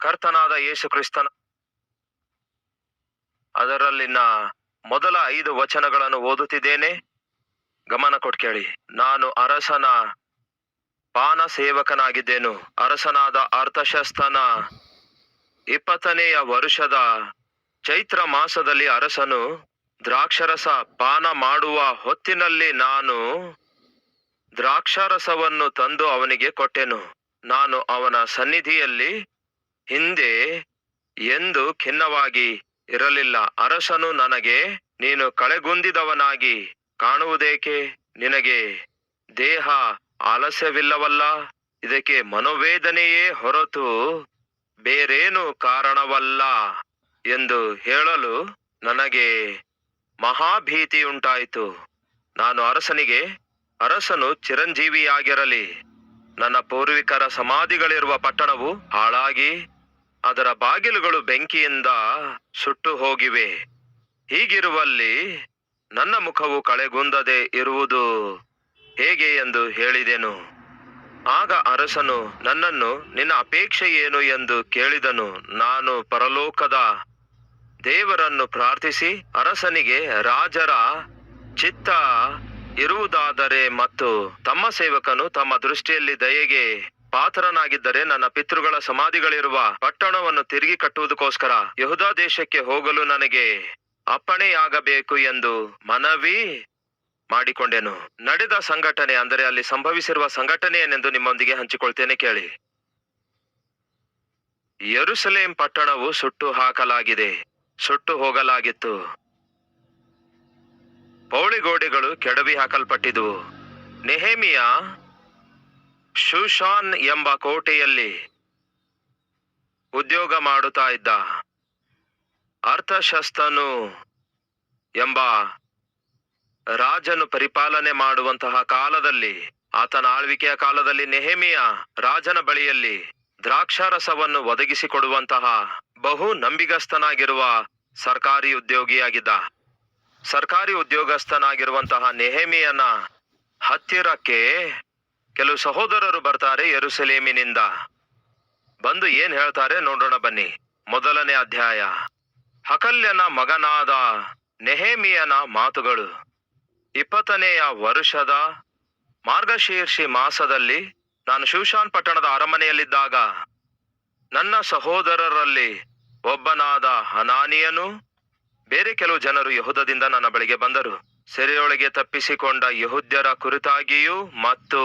ಕರ್ತನಾದ ಯೇಸು ಕ್ರಿಸ್ತನ ಅದರಲ್ಲಿನ ಮೊದಲ ಐದು ವಚನಗಳನ್ನು ಓದುತ್ತಿದ್ದೇನೆ. ಗಮನ ಕೊಟ್ಟು ಕೇಳಿ. ನಾನು ಅರಸನ ಪಾನ ಸೇವಕನಾಗಿದ್ದೇನು ಅರಸನಾದ ಅರ್ಥಶಸ್ತನ ಇಪ್ಪತ್ತನೆಯ ವರುಷದ ಚೈತ್ರ ಮಾಸದಲ್ಲಿ ಅರಸನು ದ್ರಾಕ್ಷರಸ ಪಾನ ಮಾಡುವ ಹೊತ್ತಿನಲ್ಲಿ ನಾನು ದ್ರಾಕ್ಷಾರಸವನ್ನು ತಂದು ಅವನಿಗೆ ಕೊಟ್ಟೆನು. ನಾನು ಅವನ ಸನ್ನಿಧಿಯಲ್ಲಿ ಹಿಂದೆ ಎಂದು ಖಿನ್ನವಾಗಿ ಇರಲಿಲ್ಲ. ಅರಸನು ನನಗೆ, ನೀನು ಕಳೆಗುಂದಿದವನಾಗಿ ಕಾಣುವುದೇಕೆ? ನಿನಗೆ ದೇಹ ಆಲಸ್ಯವಿಲ್ಲವಲ್ಲ? ಇದಕ್ಕೆ ಮನೋವೇದನೆಯೇ ಹೊರತು ಬೇರೇನು ಕಾರಣವಲ್ಲ ಎಂದು ಹೇಳಲು ನನಗೆ ಮಹಾಭೀತಿಯುಂಟಾಯಿತು. ನಾನು ಅರಸನಿಗೆ, ಅರಸನು ಚಿರಂಜೀವಿಯಾಗಿರಲಿ. ನನ್ನ ಪೂರ್ವಿಕರ ಸಮಾಧಿಗಳಿರುವ ಪಟ್ಟಣವು ಹಾಳಾಗಿ ಅದರ ಬಾಗಿಲುಗಳು ಬೆಂಕಿಯಿಂದ ಸುಟ್ಟು ಹೋಗಿವೆ. ಹೀಗಿರುವಲ್ಲಿ ನನ್ನ ಮುಖವು ಕಳೆಗುಂದದೆ ಇರುವುದು ಹೇಗೆ ಎಂದು ಹೇಳಿದೆನು. ಆಗ ಅರಸನು ನನ್ನನ್ನು, ನಿನ್ನ ಅಪೇಕ್ಷೆ ಏನು ಎಂದು ಕೇಳಿದನು. ನಾನು ಪರಲೋಕದ ದೇವರನ್ನು ಪ್ರಾರ್ಥಿಸಿ ಅರಸನಿಗೆ ರಾಜರ ಚಿತ್ತ ಇರುವುದಾದರೆ ಮತ್ತು ತಮ್ಮ ಸೇವಕನು ತಮ್ಮ ದೃಷ್ಟಿಯಲ್ಲಿ ದಯೆಗೆ ಪಾತ್ರನಾಗಿದ್ದರೆ ನನ್ನ ಪಿತೃಗಳ ಸಮಾಧಿಗಳಿರುವ ಪಟ್ಟಣವನ್ನು ತಿರುಗಿ ಕಟ್ಟುವುದಕ್ಕೋಸ್ಕರ ಯಹುದಾ ದೇಶಕ್ಕೆ ಹೋಗಲು ನನಗೆ ಅಪ್ಪಣೆಯಾಗಬೇಕು ಎಂದು ಮನವಿ ಮಾಡಿಕೊಂಡೆನು. ನಡೆದ ಸಂಘಟನೆ ಅಂದರೆ ಅಲ್ಲಿ ಸಂಭವಿಸಿರುವ ಸಂಘಟನೆ ಏನೆಂದು ನಿಮ್ಮೊಂದಿಗೆ ಹಂಚಿಕೊಳ್ತೇನೆ ಕೇಳಿ. ಯರುಸಲೇಂ ಪಟ್ಟಣವು ಸುಟ್ಟು ಹಾಕಲಾಗಿದೆ, ಸುಟ್ಟು ಹೋಗಲಾಗಿತ್ತು. ಪೌಳಿಗೋಡೆಗಳು ಕೆಡವಿ ಹಾಕಲ್ಪಟ್ಟಿದ್ವು. ನೆಹೇಮಿಯ ಶೂಷಾನ್ ಎಂಬ ಕೋಟೆಯಲ್ಲಿ ಉದ್ಯೋಗ ಮಾಡುತ್ತಾ ಇದ್ದ. ಅರ್ಥಶಸ್ತನು ಎಂಬ ರಾಜನು ಪರಿಪಾಲನೆ ಮಾಡುವಂತಹ ಕಾಲದಲ್ಲಿ, ಆತನ ಆಳ್ವಿಕೆಯ ಕಾಲದಲ್ಲಿ ನೆಹಮಿಯ ರಾಜನ ಬಳಿಯಲ್ಲಿ ದ್ರಾಕ್ಷಾರಸವನ್ನು ಒದಗಿಸಿಕೊಡುವಂತಹ ಬಹು ನಂಬಿಗಸ್ತನಾಗಿರುವ ಸರ್ಕಾರಿ ಉದ್ಯೋಗಿಯಾಗಿದ್ದ. ಸರ್ಕಾರಿ ಉದ್ಯೋಗಸ್ಥನಾಗಿರುವಂತಹ ನೆಹಮಿಯನ ಹತ್ತಿರಕ್ಕೆ ಕೆಲವು ಸಹೋದರರು ಬರ್ತಾರೆ ಯರುಸಲೇಮಿನಿಂದ. ಬಂದು ಏನ್ ಹೇಳ್ತಾರೆ ನೋಡೋಣ ಬನ್ನಿ. ಮೊದಲನೇ ಅಧ್ಯಾಯ. ಹಕಲ್ಯನ ಮಗನಾದ ನೆಹೇಮಿಯನ ಮಾತುಗಳು. ಇಪ್ಪತ್ತನೆಯ ವರುಷದ ಮಾರ್ಗಶೀರ್ಷಿ ಮಾಸದಲ್ಲಿ ನಾನು ಶಿವಶಾನ್ ಪಟ್ಟಣದ ಅರಮನೆಯಲ್ಲಿದ್ದಾಗ ನನ್ನ ಸಹೋದರರಲ್ಲಿ ಒಬ್ಬನಾದ ಹನಾನಿಯನು, ಬೇರೆ ಕೆಲವು ಜನರು ಯಹುದದಿಂದ ನನ್ನ ಬಳಿಗೆ ಬಂದರು. ಸೆರೆಯೊಳಗೆ ತಪ್ಪಿಸಿಕೊಂಡ ಯಹುದ್ಯರ ಕುರಿತಾಗಿಯೂ ಮತ್ತು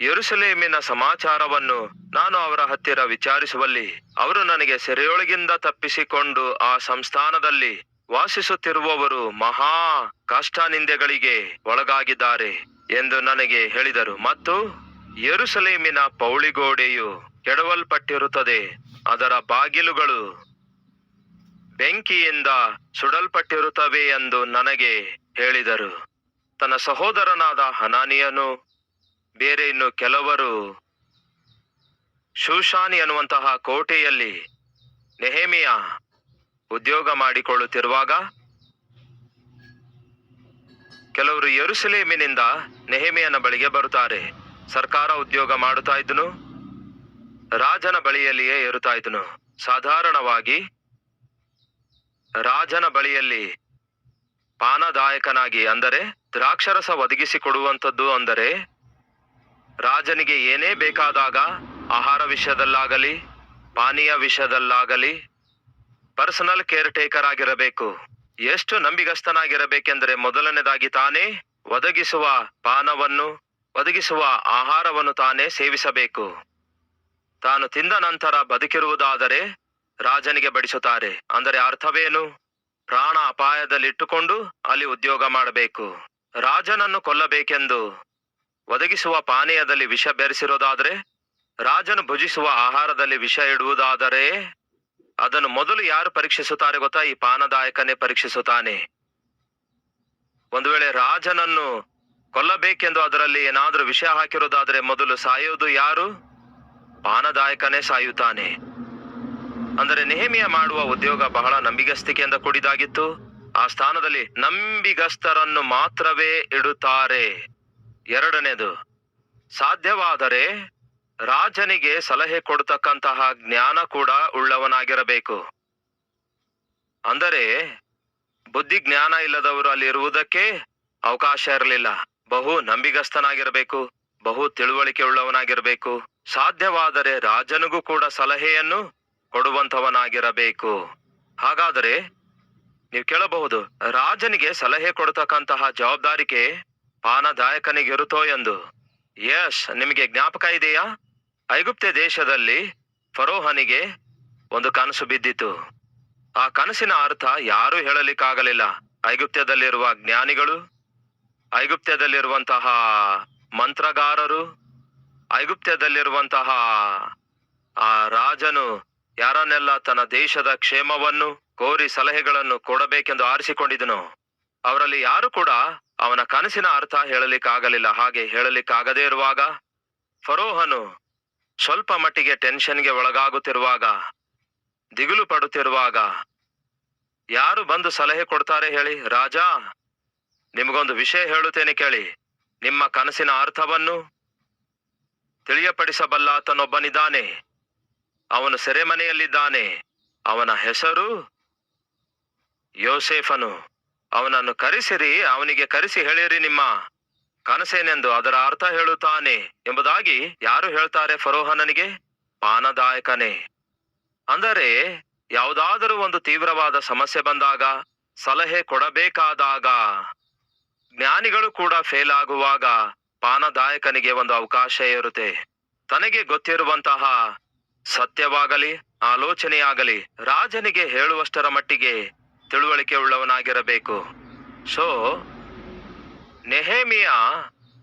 ಯರುಸಲೇಮಿನ ಸಮಾಚಾರವನ್ನು ನಾನು ಅವರ ಹತ್ತಿರ ವಿಚಾರಿಸುವಲ್ಲಿ ಅವರು ನನಗೆ ಸೆರೆಯೊಳಗಿಂದ ತಪ್ಪಿಸಿಕೊಂಡು ಆ ಸಂಸ್ಥಾನದಲ್ಲಿ ವಾಸಿಸುತ್ತಿರುವವರು ಮಹಾ ಕಷ್ಟ ನಿಂದೆಗಳಿಗೆ ಒಳಗಾಗಿದ್ದಾರೆ ಎಂದು ನನಗೆ ಹೇಳಿದರು. ಮತ್ತು ಯರುಸಲೇಮಿನ ಪೌಳಿಗೋಡೆಯು ಕೆಡವಲ್ಪಟ್ಟಿರುತ್ತದೆ. ಅದರ ಬಾಗಿಲುಗಳು ಬೆಂಕಿಯಿಂದ ಸುಡಲ್ಪಟ್ಟಿರುತ್ತವೆ ಎಂದು ನನಗೆ ಹೇಳಿದರು. ತನ್ನ ಸಹೋದರನಾದ ಹನಾನಿಯನು, ಬೇರೆ ಇನ್ನು ಕೆಲವರು ಶೂಶಾನಿ ಅನ್ನುವಂತಹ ಕೋಟೆಯಲ್ಲಿ ನೆಹೇಮಿಯ ಉದ್ಯೋಗ ಮಾಡಿಕೊಳ್ಳುತ್ತಿರುವಾಗ, ಕೆಲವರು ಯರುಸಲೇಮಿನಿಂದ ನೆಹೆಮಿಯನ ಬಳಿಗೆ ಬರುತ್ತಾರೆ. ಸರ್ಕಾರ ಉದ್ಯೋಗ ಮಾಡುತ್ತಾ ಇದ್ದನು, ರಾಜನ ಬಳಿಯಲ್ಲಿಯೇ ಇರುತ್ತಾ ಇದ್ದನು. ಸಾಧಾರಣವಾಗಿ ರಾಜನ ಬಳಿಯಲ್ಲಿ ಪಾನದಾಯಕನಾಗಿ ಅಂದರೆ ದ್ರಾಕ್ಷರಸ ಒದಗಿಸಿಕೊಡುವಂಥದ್ದು ಅಂದರೆ ರಾಜನಿಗೆ ಏನೇ ಬೇಕಾದಾಗ ಆಹಾರ ವಿಷಯದಲ್ಲಾಗಲಿ, ಪಾನೀಯ ವಿಷಯದಲ್ಲಾಗಲಿ ಪರ್ಸನಲ್ ಕೇರ್ ಟೇಕರ್ ಆಗಿರಬೇಕು. ಎಷ್ಟು ನಂಬಿಗಸ್ತನಾಗಿರಬೇಕೆಂದರೆ ಮೊದಲನೇದಾಗಿ ತಾನೇ ಒದಗಿಸುವ ಪಾನವನ್ನು, ಒದಗಿಸುವ ಆಹಾರವನ್ನು ತಾನೇ ಸೇವಿಸಬೇಕು. ತಾನು ತಿಂದ ನಂತರ ಬದುಕಿರುವುದಾದರೆ ರಾಜನಿಗೆ ಬಡಿಸುತ್ತಾರೆ. ಅಂದರೆ ಅರ್ಥವೇನು? ಪ್ರಾಣ ಅಪಾಯದಲ್ಲಿಟ್ಟುಕೊಂಡು ಅಲ್ಲಿ ಉದ್ಯೋಗ ಮಾಡಬೇಕು. ರಾಜನನ್ನು ಕೊಲ್ಲಬೇಕೆಂದು ಒದಗಿಸುವ ಪಾನೀಯದಲ್ಲಿ ವಿಷ ಬೆರೆಸಿರೋದಾದರೆ, ರಾಜನು ಭುಜಿಸುವ ಆಹಾರದಲ್ಲಿ ವಿಷ ಇಡುವುದಾದರೆ, ಅದನ್ನು ಮೊದಲು ಯಾರು ಪರೀಕ್ಷಿಸುತ್ತಾರೆ ಗೊತ್ತಾ? ಈ ಪಾನದಾಯಕನೇ ಪರೀಕ್ಷಿಸುತ್ತಾನೆ. ಒಂದು ವೇಳೆ ರಾಜನನ್ನು ಕೊಲ್ಲಬೇಕೆಂದು ಅದರಲ್ಲಿ ಏನಾದರೂ ವಿಷ ಹಾಕಿರೋದಾದರೆ ಮೊದಲು ಸಾಯುವುದು ಯಾರು? ಪಾನದಾಯಕನೇ ಸಾಯುತ್ತಾನೆ. ಅಂದರೆ ನೆಹಮಿಯ ಮಾಡುವ ಉದ್ಯೋಗ ಬಹಳ ನಂಬಿಗಸ್ತಿಕೆಯಿಂದ ಕೂಡಿದಾಗಿತ್ತು ಆ ಸ್ಥಾನದಲ್ಲಿ ನಂಬಿಗಸ್ತರನ್ನು ಮಾತ್ರವೇ ಇಡುತ್ತಾರೆ. ಎರಡನೇದು, ಸಾಧ್ಯವಾದರೆ ರಾಜನಿಗೆ ಸಲಹೆ ಕೊಡತಕ್ಕಂತಹ ಜ್ಞಾನ ಕೂಡ ಉಳ್ಳವನಾಗಿರಬೇಕು. ಅಂದರೆ ಬುದ್ಧಿ ಜ್ಞಾನ ಇಲ್ಲದವರು ಅಲ್ಲಿ ಇರುವುದಕ್ಕೆ ಅವಕಾಶ ಇರಲಿಲ್ಲ. ಬಹು ನಂಬಿಗಸ್ತನಾಗಿರಬೇಕು, ಬಹು ತಿಳುವಳಿಕೆ ಉಳ್ಳವನಾಗಿರಬೇಕು. ಸಾಧ್ಯವಾದರೆ ರಾಜನಿಗೂ ಕೂಡ ಸಲಹೆಯನ್ನು ಕೊಡುವಂತವನಾಗಿರಬೇಕು ಹಾಗಾದರೆ ನೀವು ಕೇಳಬಹುದು, ರಾಜನಿಗೆ ಸಲಹೆ ಕೊಡತಕ್ಕಂತಹ ಜವಾಬ್ದಾರಿಕೆ ಪಾನದಾಯಕನಿಗಿರುತ್ತೋ ಎಂದು. ಯಶ್, ನಿಮಗೆ ಜ್ಞಾಪಕ ಇದೆಯಾ? ಐಗುಪ್ತ ದೇಶದಲ್ಲಿ ಫರೋಹನಿಗೆ ಒಂದು ಕನಸು ಬಿದ್ದಿತು. ಆ ಕನಸಿನ ಅರ್ಥ ಯಾರೂ ಹೇಳಲಿಕ್ಕಾಗಲಿಲ್ಲ. ಐಗುಪ್ತ್ಯದಲ್ಲಿರುವ ಜ್ಞಾನಿಗಳು ಐಗುಪ್ತದಲ್ಲಿರುವಂತಹ ಮಂತ್ರಗಾರರು, ಐಗುಪ್ತ್ಯದಲ್ಲಿರುವಂತಹ ಆ ರಾಜನು ಯಾರನ್ನೆಲ್ಲ ತನ್ನ ದೇಶದ ಕ್ಷೇಮವನ್ನು ಕೋರಿ ಸಲಹೆಗಳನ್ನು ಕೊಡಬೇಕೆಂದು ಆರಿಸಿಕೊಂಡಿದನು, ಅವರಲ್ಲಿ ಯಾರು ಕೂಡ ಅವನ ಕನಸಿನ ಅರ್ಥ ಹೇಳಲಿಕ್ಕಾಗಲಿಲ್ಲ. ಹಾಗೆ ಹೇಳಲಿಕ್ಕಾಗದೇ ಇರುವಾಗ ಫರೋಹನು ಸ್ವಲ್ಪ ಮಟ್ಟಿಗೆ ಟೆನ್ಷನ್ಗೆ ಒಳಗಾಗುತ್ತಿರುವಾಗ, ದಿಗಿಲು ಪಡುತ್ತಿರುವಾಗ, ಯಾರು ಬಂದು ಸಲಹೆ ಕೊಡ್ತಾರೆ ಹೇಳಿ, ರಾಜ, ನಿಮಗೊಂದು ವಿಷಯ ಹೇಳುತ್ತೇನೆ ಕೇಳಿ. ನಿಮ್ಮ ಕನಸಿನ ಅರ್ಥವನ್ನು ತಿಳಿಯಪಡಿಸಬಲ್ಲ ಆತನೊಬ್ಬನಿದ್ದಾನೆ ಅವನು ಸೆರೆಮನೆಯಲ್ಲಿದ್ದಾನೆ. ಅವನ ಹೆಸರು ಯೋಸೇಫನು. ಅವನನ್ನು ಕರೆಸಿರಿ, ಅವನಿಗೆ ಕರೆಸಿ ಹೇಳಿರಿ ನಿಮ್ಮ ಕನಸೇನೆಂದು, ಅದರ ಅರ್ಥ ಹೇಳುತ್ತಾನೆ ಎಂಬುದಾಗಿ ಯಾರು ಹೇಳ್ತಾರೆ ಫರೋಹನನಿಗೆ? ಪಾನದಾಯಕನೇ. ಅಂದರೆ ಯಾವುದಾದರೂ ಒಂದು ತೀವ್ರವಾದ ಸಮಸ್ಯೆ ಬಂದಾಗ, ಸಲಹೆ ಕೊಡಬೇಕಾದಾಗ, ಜ್ಞಾನಿಗಳು ಕೂಡ ಫೇಲ್ ಆಗುವಾಗ ಪಾನದಾಯಕನಿಗೆ ಒಂದು ಅವಕಾಶ ಇರುತ್ತೆ ತನಗೆ ಗೊತ್ತಿರುವಂತಹ ಸತ್ಯವಾಗಲಿ, ಆಲೋಚನೆಯಾಗಲಿ, ರಾಜನಿಗೆ ಹೇಳುವಷ್ಟರ ಮಟ್ಟಿಗೆ ತಿಳುವಳಿಕೆ ಉಳ್ಳವನಾಗಿರಬೇಕು ಸೊ, ನೆಹೇಮಿಯ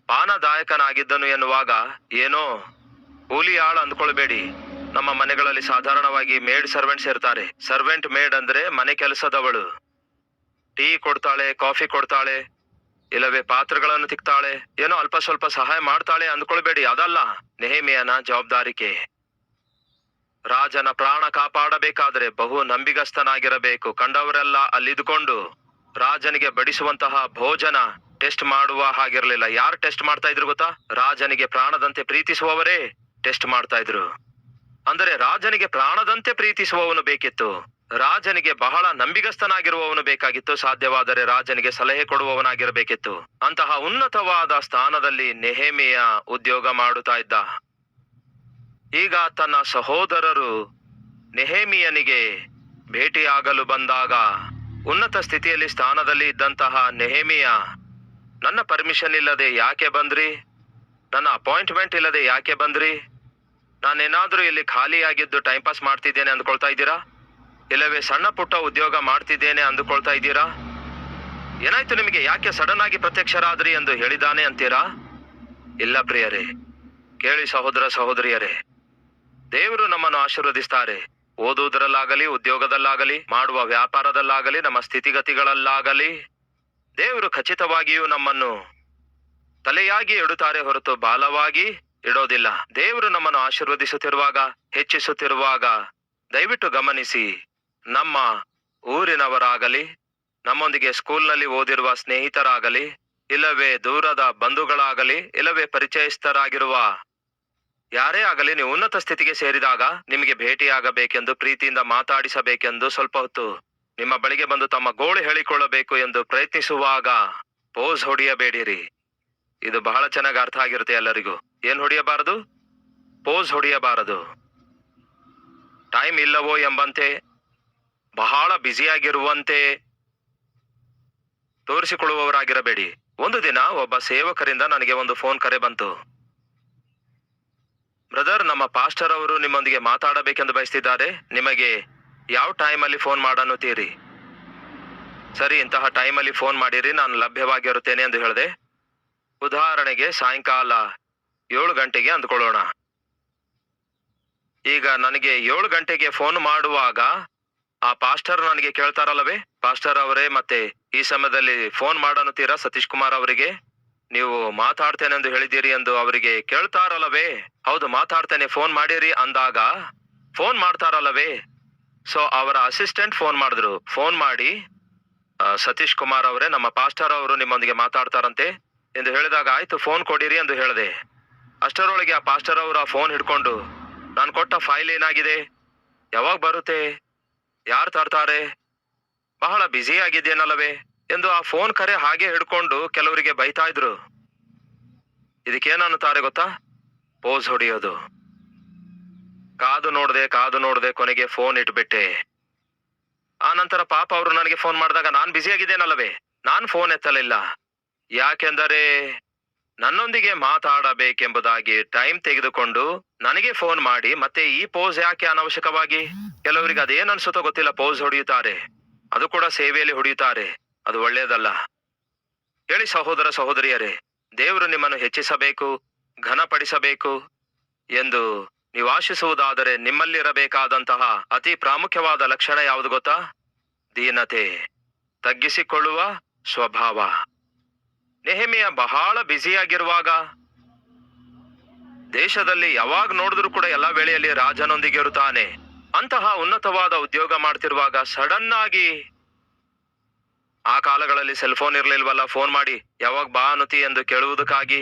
ಪಾನದಾಯಕನಾಗಿದ್ದನು ಎನ್ನುವಾಗ ಏನೋ ಕೂಲಿ ಆಳು ಅಂದ್ಕೊಳ್ಬೇಡಿ. ನಮ್ಮ ಮನೆಗಳಲ್ಲಿ ಸಾಧಾರಣವಾಗಿ ಮೇಡ್ ಸರ್ವೆಂಟ್ಸ್ ಇರ್ತಾರೆ. ಸರ್ವೆಂಟ್ ಮೇಡ್ ಅಂದ್ರೆ ಮನೆ ಕೆಲಸದವಳು. ಟೀ ಕೊಡ್ತಾಳೆ, ಕಾಫಿ ಕೊಡ್ತಾಳೆ, ಇಲ್ಲವೇ ಪಾತ್ರೆಗಳನ್ನು ತಿಕ್ತಾಳೆ, ಏನೋ ಅಲ್ಪ ಸ್ವಲ್ಪ ಸಹಾಯ ಮಾಡ್ತಾಳೆ ಅಂದ್ಕೊಳ್ಬೇಡಿ. ಅದಲ್ಲ, ನೆಹೇಮಿಯನ ಜವಾಬ್ದಾರಿಕೆ. ರಾಜನ ಪ್ರಾಣ ಕಾಪಾಡಬೇಕಾದರೆ ಬಹು ನಂಬಿಗಸ್ತನಾಗಿರಬೇಕು. ಕಂಡವರೆಲ್ಲ ಅಲ್ಲಿದ್ದುಕೊಂಡು ರಾಜನಿಗೆ ಬಡಿಸುವಂತಹ ಭೋಜನ ಟೆಸ್ಟ್ ಮಾಡುವ ಹಾಗಿರಲಿಲ್ಲ. ಯಾರು ಟೆಸ್ಟ್ ಮಾಡ್ತಾ ಇದ್ರು ಗೊತ್ತಾ? ರಾಜನಿಗೆ ಪ್ರಾಣದಂತೆ ಪ್ರೀತಿಸುವವರೇ ಟೆಸ್ಟ್ ಮಾಡ್ತಾ ಇದ್ರು. ಅಂದರೆ ರಾಜನಿಗೆ ಪ್ರಾಣದಂತೆ ಪ್ರೀತಿಸುವವನು ಬೇಕಿತ್ತು. ರಾಜನಿಗೆ ಬಹಳ ನಂಬಿಗಸ್ತನಾಗಿರುವವನು ಬೇಕಾಗಿತ್ತು. ಸಾಧ್ಯವಾದರೆ ರಾಜನಿಗೆ ಸಲಹೆ ಕೊಡುವವನಾಗಿರಬೇಕಿತ್ತು. ಅಂತಹ ಉನ್ನತವಾದ ಸ್ಥಾನದಲ್ಲಿ ನೆಹೆಮಿಯ ಉದ್ಯೋಗ ಮಾಡುತ್ತಾ ಇದ್ದ. ಈಗ ತನ್ನ ಸಹೋದರರು ನೆಹೇಮಿಯನಿಗೆ ಭೇಟಿಯಾಗಲು ಬಂದಾಗ ಉನ್ನತ ಸ್ಥಿತಿಯಲ್ಲಿ ಸ್ಥಾನದಲ್ಲಿ ಇದ್ದಂತಹ ನೆಹೇಮಿಯ, ನನ್ನ ಪರ್ಮಿಷನ್ ಇಲ್ಲದೆ ಯಾಕೆ ಬಂದ್ರಿ? ನನ್ನ ಅಪಾಯಿಂಟ್ಮೆಂಟ್ ಇಲ್ಲದೆ ಯಾಕೆ ಬಂದ್ರಿ? ನಾನೇನಾದರೂ ಇಲ್ಲಿ ಖಾಲಿಯಾಗಿದ್ದು ಟೈಮ್ ಪಾಸ್ ಮಾಡ್ತಿದ್ದೇನೆ ಅಂದ್ಕೊಳ್ತಾ ಇದ್ದೀರಾ? ಇಲ್ಲವೇ ಸಣ್ಣ ಪುಟ್ಟ ಉದ್ಯೋಗ ಮಾಡ್ತಿದ್ದೇನೆ ಅಂದುಕೊಳ್ತಾ ಇದ್ದೀರಾ? ಏನಾಯ್ತು ನಿಮಗೆ? ಯಾಕೆ ಸಡನ್ ಆಗಿ ಪ್ರತ್ಯಕ್ಷರಾದ್ರಿ ಎಂದು ಹೇಳಿದಾನೆ ಅಂತೀರಾ? ಇಲ್ಲ ಪ್ರಿಯರೇ, ಕೇಳಿ ಸಹೋದರ ಸಹೋದರಿಯರೇ ದೇವರು ನಮ್ಮನ್ನು ಆಶೀರ್ವದಿಸ್ತಾರೆ. ಓದುವುದರಲ್ಲಾಗಲಿ, ಉದ್ಯೋಗದಲ್ಲಾಗಲಿ, ಮಾಡುವ ವ್ಯಾಪಾರದಲ್ಲಾಗಲಿ, ನಮ್ಮ ಸ್ಥಿತಿಗತಿಗಳಲ್ಲಾಗಲಿ, ದೇವರು ಖಚಿತವಾಗಿಯೂ ನಮ್ಮನ್ನು ತಲೆಯಾಗಿ ಇಡುತ್ತಾರೆ ಹೊರತು ಬಾಲವಾಗಿ ಇಡೋದಿಲ್ಲ. ದೇವರು ನಮ್ಮನ್ನು ಆಶೀರ್ವದಿಸುತ್ತಿರುವಾಗ, ಹೆಚ್ಚಿಸುತ್ತಿರುವಾಗ ದಯವಿಟ್ಟು ಗಮನಿಸಿ, ನಮ್ಮ ಊರಿನವರಾಗಲಿ, ನಮ್ಮೊಂದಿಗೆ ಸ್ಕೂಲ್ನಲ್ಲಿ ಓದಿರುವ ಸ್ನೇಹಿತರಾಗಲಿ, ಇಲ್ಲವೇ ದೂರದ ಬಂಧುಗಳಾಗಲಿ, ಇಲ್ಲವೇ ಪರಿಚಯಸ್ಥರಾಗಿರುವ ಯಾರೇ ಆಗಲಿ ನೀವು ಉನ್ನತ ಸ್ಥಿತಿಗೆ ಸೇರಿದಾಗ ನಿಮಗೆ ಭೇಟಿಯಾಗಬೇಕೆಂದು ಪ್ರೀತಿಯಿಂದ ಮಾತಾಡಿಸಬೇಕೆಂದು ಸ್ವಲ್ಪ ಹೊತ್ತು ನಿಮ್ಮ ಬಳಿಗೆ ಬಂದು ತಮ್ಮ ಗೋಳು ಹೇಳಿಕೊಳ್ಳಬೇಕು ಎಂದು ಪ್ರಯತ್ನಿಸುವಾಗ ಪೋಸ್ ಹೊಡೆಯಬೇಡಿರಿ. ಇದು ಬಹಳ ಚೆನ್ನಾಗಿ ಅರ್ಥ ಆಗಿರುತ್ತೆ ಎಲ್ಲರಿಗೂ. ಏನ್ ಹೊಡೆಯಬಾರದು? ಪೋಸ್ ಹೊಡೆಯಬಾರದು. ಟೈಮ್ ಇಲ್ಲವೋ ಎಂಬಂತೆ, ಬಹಳ ಬ್ಯುಸಿಯಾಗಿರುವಂತೆ ತೋರಿಸಿಕೊಳ್ಳುವವರಾಗಿರಬೇಡಿ. ಒಂದು ದಿನ ಒಬ್ಬ ಸೇವಕರಿಂದ ನನಗೆ ಒಂದು ಫೋನ್ ಕರೆ ಬಂತು. ಬ್ರದರ್ ನಮ್ಮ ಪಾಸ್ಟರ್ ಅವರು ನಿಮ್ಮೊಂದಿಗೆ ಮಾತಾಡಬೇಕೆಂದು ಬಯಸ್ತಿದ್ದಾರೆ. ನಿಮಗೆ ಯಾವ ಟೈಮಲ್ಲಿ ಫೋನ್ ಮಾಡನ್ನುತ್ತೀರಿ ಸರಿ, ಇಂತಹ ಟೈಮಲ್ಲಿ ಫೋನ್ ಮಾಡಿರಿ, ನಾನು ಲಭ್ಯವಾಗಿರುತ್ತೇನೆ ಎಂದು ಹೇಳಿದೆ. ಉದಾಹರಣೆಗೆ ಸಾಯಂಕಾಲ ಏಳು ಗಂಟೆಗೆ ಅಂದ್ಕೊಳ್ಳೋಣ. ಈಗ ನನಗೆ ಏಳು ಗಂಟೆಗೆ ಫೋನ್ ಮಾಡುವಾಗ ಆ ಪಾಸ್ಟರ್ ನನಗೆ ಕೇಳ್ತಾರಲ್ಲವೇ? ಪಾಸ್ಟರ್ ಅವರೇ ಮತ್ತೆ ಈ ಸಮಯದಲ್ಲಿ ಫೋನ್ ಮಾಡನ್ನುತ್ತೀರಾ ಸತೀಶ್ ಕುಮಾರ್ ಅವರಿಗೆ? ನೀವು ಮಾತಾಡ್ತೇನೆ ಎಂದು ಹೇಳಿದ್ದೀರಿ ಎಂದು ಅವರಿಗೆ ಕೇಳ್ತಾರಲ್ಲವೇ? ಹೌದು ಮಾತಾಡ್ತೇನೆ ಫೋನ್ ಮಾಡಿರಿ ಅಂದಾಗ ಫೋನ್ ಮಾಡ್ತಾರಲ್ಲವೇ? ಸೊ ಅವರ ಅಸಿಸ್ಟೆಂಟ್ ಫೋನ್ ಮಾಡಿದ್ರು. ಫೋನ್ ಮಾಡಿ ಆ, ಸತೀಶ್ ಕುಮಾರ್ ಅವರೇ ನಮ್ಮ ಪಾಸ್ಟರ್ ಅವರು ನಿಮ್ಮೊಂದಿಗೆ ಮಾತಾಡ್ತಾರಂತೆ ಎಂದು ಹೇಳಿದಾಗ ಆಯ್ತು ಫೋನ್ ಕೊಡಿರಿ ಎಂದು ಹೇಳಿದೆ. ಅಷ್ಟರೊಳಗೆ ಆ ಪಾಸ್ಟರ್ ಅವರ ಫೋನ್ ಹಿಡ್ಕೊಂಡು ನಾನು ಕೊಟ್ಟ ಫೈಲ್ ಏನಾಗಿದೆ? ಯಾವಾಗ ಬರುತ್ತೆ? ಯಾರು ತರ್ತಾರೆ? ಬಹಳ ಬ್ಯುಸಿ ಆಗಿದ್ದೇನಲ್ಲವೇ? ಎಂದು ಆ ಫೋನ್ ಕರೆ ಹಾಗೆ ಹಿಡ್ಕೊಂಡು ಕೆಲವರಿಗೆ ಬೈತಾ ಇದ್ರು. ಇದಕ್ಕೇನನ್ನುತ್ತಾರೆ ಗೊತ್ತಾ? ಪೋಸ್ ಹೊಡೆಯೋದು. ಕಾದು ನೋಡ್ದೆ ಕಾದು ನೋಡ್ದೆ ಕೊನೆಗೆ ಫೋನ್ ಇಟ್ಬಿಟ್ಟೆ. ಆ ನಂತರ ಪಾಪ ಅವರು ನನಗೆ ಫೋನ್ ಮಾಡಿದಾಗ ನಾನ್ ಬ್ಯುಸಿಯಾಗಿದ್ದೇನಲ್ಲವೇ ನಾನ್ ಫೋನ್ ಎತ್ತಲಿಲ್ಲ. ಯಾಕೆಂದರೆ ನನ್ನೊಂದಿಗೆ ಮಾತಾಡಬೇಕೆಂಬುದಾಗಿ ಟೈಮ್ ತೆಗೆದುಕೊಂಡು ನನಗೆ ಫೋನ್ ಮಾಡಿ ಮತ್ತೆ ಈ ಪೋಸ್ ಯಾಕೆ ಅನವಶ್ಯಕವಾಗಿ? ಕೆಲವರಿಗೆ ಅದೇನ್ ಅನ್ಸುತ್ತೋ ಗೊತ್ತಿಲ್ಲ ಪೋಸ್ ಹೊಡೆಯುತ್ತಾರೆ. ಅದು ಕೂಡ ಸೇವೆಯಲ್ಲಿ ಹೊಡೆಯುತ್ತಾರೆ. ಅದು ಒಳ್ಳೆಯದಲ್ಲ. ಹೇಳಿ ಸಹೋದರ ಸಹೋದರಿಯರೇ, ದೇವರು ನಿಮ್ಮನ್ನು ಹೆಚ್ಚಿಸಬೇಕು, ಘನಪಡಿಸಬೇಕು ಎಂದು ನೀವು ಆಶಿಸುವುದಾದರೆ ನಿಮ್ಮಲ್ಲಿರಬೇಕಾದಂತಹ ಅತಿ ಪ್ರಾಮುಖ್ಯವಾದ ಲಕ್ಷಣ ಯಾವುದು ಗೊತ್ತಾ? ದೀನತೆ, ತಗ್ಗಿಸಿಕೊಳ್ಳುವ ಸ್ವಭಾವ. ನೆಹಮಿಯ ಬಹಳ ಬ್ಯುಸಿಯಾಗಿರುವಾಗ, ದೇಶದಲ್ಲಿ ಯಾವಾಗ ನೋಡಿದ್ರು ಕೂಡ ಎಲ್ಲ ವೇಳೆಯಲ್ಲಿ ರಾಜನೊಂದಿಗೆ ಇರುತ್ತಾನೆ. ಅಂತಹ ಉನ್ನತವಾದ ಉದ್ಯೋಗ ಮಾಡ್ತಿರುವಾಗ ಸಡನ್ ಆಗಿ ಆ ಕಾಲಗಳಲ್ಲಿ ಸೆಲ್ ಫೋನ್ ಇರ್ಲಿಲ್ವಲ್ಲ? ಫೋನ್ ಮಾಡಿ, ಯಾವಾಗ ಬಾ ಅನುತಿ ಎಂದು ಕೇಳುವುದಕ್ಕಾಗಿ,